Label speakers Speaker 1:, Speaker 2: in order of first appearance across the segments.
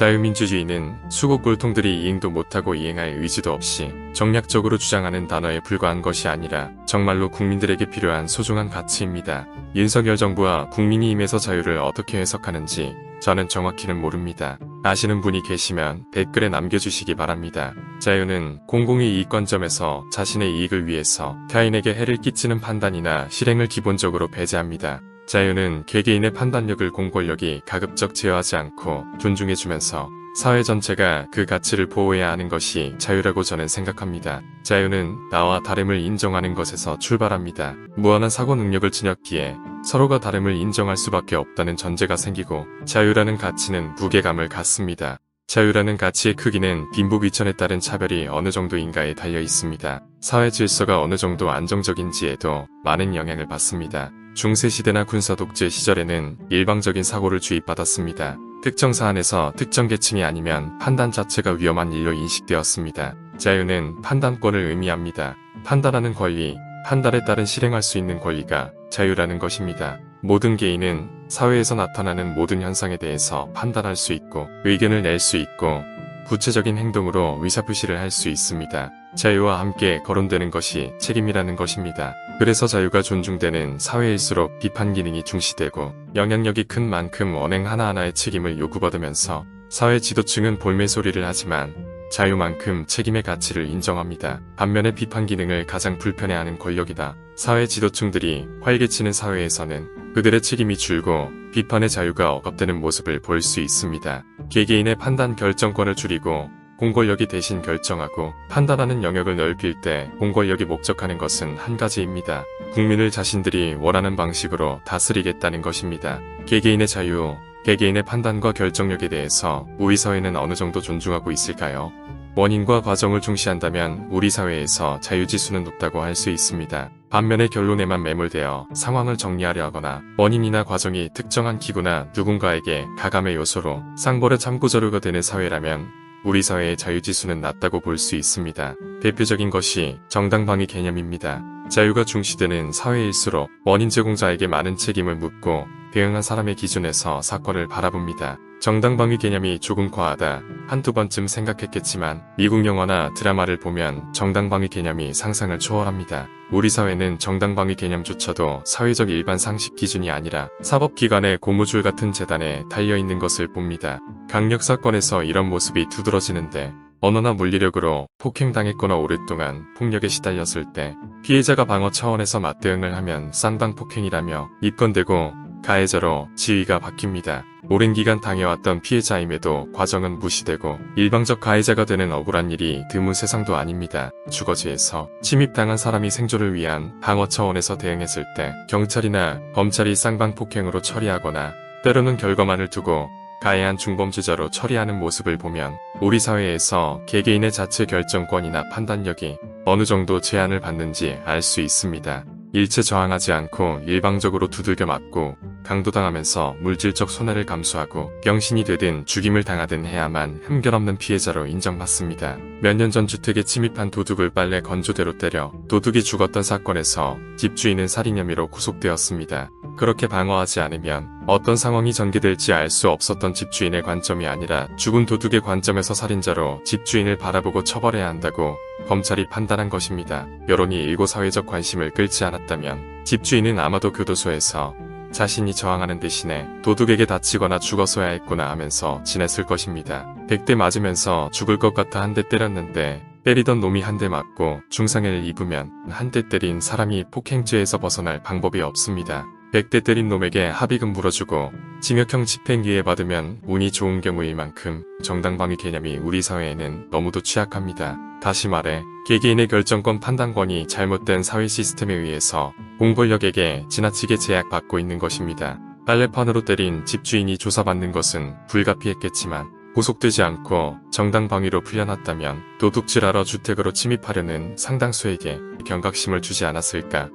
Speaker 1: 자유민주주의는 수고 꼴통들이 이행도 못하고 이행할 의지도 없이 정략적으로 주장하는 단어에 불과한 것이 아니라 정말로 국민들에게 필요한 소중한 가치입니다. 윤석열 정부와 국민이 임해서 자유를 어떻게 해석하는지 저는 정확히는 모릅니다. 아시는 분이 계시면 댓글에 남겨주시기 바랍니다. 자유는 공공의 이익관점에서 자신의 이익을 위해서 타인에게 해를 끼치는 판단이나 실행을 기본적으로 배제합니다. 자유는 개개인의 판단력을 공권력이 가급적 제어하지 않고 존중해주면서 사회 전체가 그 가치를 보호해야 하는 것이 자유라고 저는 생각합니다. 자유는 나와 다름을 인정하는 것에서 출발합니다. 무한한 사고 능력을 지녔기에 서로가 다름을 인정할 수밖에 없다는 전제가 생기고 자유라는 가치는 무게감을 갖습니다. 자유라는 가치의 크기는 빈부귀천에 따른 차별이 어느 정도인가에 달려 있습니다. 사회 질서가 어느 정도 안정적인지에도 많은 영향을 받습니다. 중세시대나 군사독재 시절에는 일방적인 사고를 주입받았습니다. 특정 사안에서 특정 계층이 아니면 판단 자체가 위험한 일로 인식되었습니다. 자유는 판단권을 의미합니다. 판단하는 권리, 판단에 따른 실행할 수 있는 권리가 자유라는 것입니다. 모든 개인은 사회에서 나타나는 모든 현상에 대해서 판단할 수 있고 의견을 낼 수 있고 구체적인 행동으로 의사표시를 할 수 있습니다. 자유와 함께 거론되는 것이 책임이라는 것입니다. 그래서 자유가 존중되는 사회일수록 비판 기능이 중시되고 영향력이 큰 만큼 언행 하나하나의 책임을 요구받으면서 사회 지도층은 볼매 소리를 하지만 자유만큼 책임의 가치를 인정합니다. 반면에 비판 기능을 가장 불편해하는 권력이다. 사회 지도층들이 활개치는 사회에서는 그들의 책임이 줄고 비판의 자유가 억압되는 모습을 볼 수 있습니다. 개개인의 판단 결정권을 줄이고 공권력이 대신 결정하고 판단하는 영역을 넓힐 때 공권력이 목적하는 것은 한 가지입니다. 국민을 자신들이 원하는 방식으로 다스리겠다는 것입니다. 개개인의 자유, 개개인의 판단과 결정력에 대해서 우리 사회는 어느 정도 존중하고 있을까요? 원인과 과정을 중시한다면 우리 사회에서 자유지수는 높다고 할 수 있습니다. 반면에 결론에만 매몰되어 상황을 정리하려 하거나 원인이나 과정이 특정한 기구나 누군가에게 가감의 요소로 쌍벌의 참고자료가 되는 사회라면 우리 사회의 자유지수는 낮다고 볼 수 있습니다. 대표적인 것이 정당방위 개념입니다. 자유가 중시되는 사회일수록 원인 제공자에게 많은 책임을 묻고 대응한 사람의 기준에서 사건을 바라봅니다. 정당방위 개념이 조금 과하다 한두 번쯤 생각했겠지만 미국 영화나 드라마를 보면 정당방위 개념이 상상을 초월합니다. 우리 사회는 정당방위 개념조차도 사회적 일반 상식 기준이 아니라 사법기관의 고무줄 같은 재단에 달려있는 것을 봅니다. 강력 사건에서 이런 모습이 두드러지는데 언어나 물리력으로 폭행당했거나 오랫동안 폭력에 시달렸을 때 피해자가 방어 차원에서 맞대응을 하면 쌍방폭행이라며 입건되고 가해자로 지위가 바뀝니다. 오랜 기간 당해왔던 피해자임에도 과정은 무시되고 일방적 가해자가 되는 억울한 일이 드문 세상도 아닙니다. 주거지에서 침입당한 사람이 생존을 위한 방어 차원에서 대응했을 때 경찰이나 검찰이 쌍방폭행으로 처리하거나 때로는 결과만을 두고 가해한 중범죄자로 처리하는 모습을 보면 우리 사회에서 개개인의 자체 결정권이나 판단력이 어느 정도 제한을 받는지 알 수 있습니다. 일체 저항하지 않고 일방적으로 두들겨 맞고 강도당하면서 물질적 손해를 감수하고 병신이 되든 죽임을 당하든 해야만 흠결없는 피해자로 인정받습니다. 몇 년 전 주택에 침입한 도둑을 빨래 건조대로 때려 도둑이 죽었던 사건에서 집주인은 살인 혐의로 구속되었습니다. 그렇게 방어하지 않으면 어떤 상황이 전개될지 알 수 없었던 집주인의 관점이 아니라 죽은 도둑의 관점에서 살인자로 집주인을 바라보고 처벌해야 한다고 검찰이 판단한 것입니다. 여론이 일고 사회적 관심을 끌지 않았다면 집주인은 아마도 교도소에서 자신이 저항하는 대신에 도둑에게 다치거나 죽었어야 했구나 하면서 지냈을 것입니다. 100대 맞으면서 죽을 것 같아 한 대 때렸는데 때리던 놈이 한 대 맞고 중상해를 입으면 한 대 때린 사람이 폭행죄에서 벗어날 방법이 없습니다. 100대 때린 놈에게 합의금 물어주고 징역형 집행유예 받으면 운이 좋은 경우일 만큼 정당방위 개념이 우리 사회에는 너무도 취약합니다. 다시 말해 개개인의 결정권 판단권이 잘못된 사회 시스템에 의해서 공권력에게 지나치게 제약받고 있는 것입니다. 빨래판으로 때린 집주인이 조사받는 것은 불가피했겠지만 구속되지 않고 정당 방위로 풀려났다면 도둑질하러 주택으로 침입하려는 상당수에게 경각심을 주지 않았을까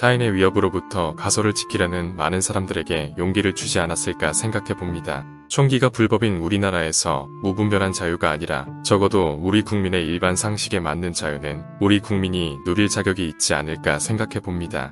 Speaker 1: 타인의 위협으로부터 가소를 지키려는 많은 사람들에게 용기를 주지 않았을까 생각해 봅니다. 총기가 불법인 우리나라에서 무분별한 자유가 아니라 적어도 우리 국민의 일반 상식에 맞는 자유는 우리 국민이 누릴 자격이 있지 않을까 생각해 봅니다.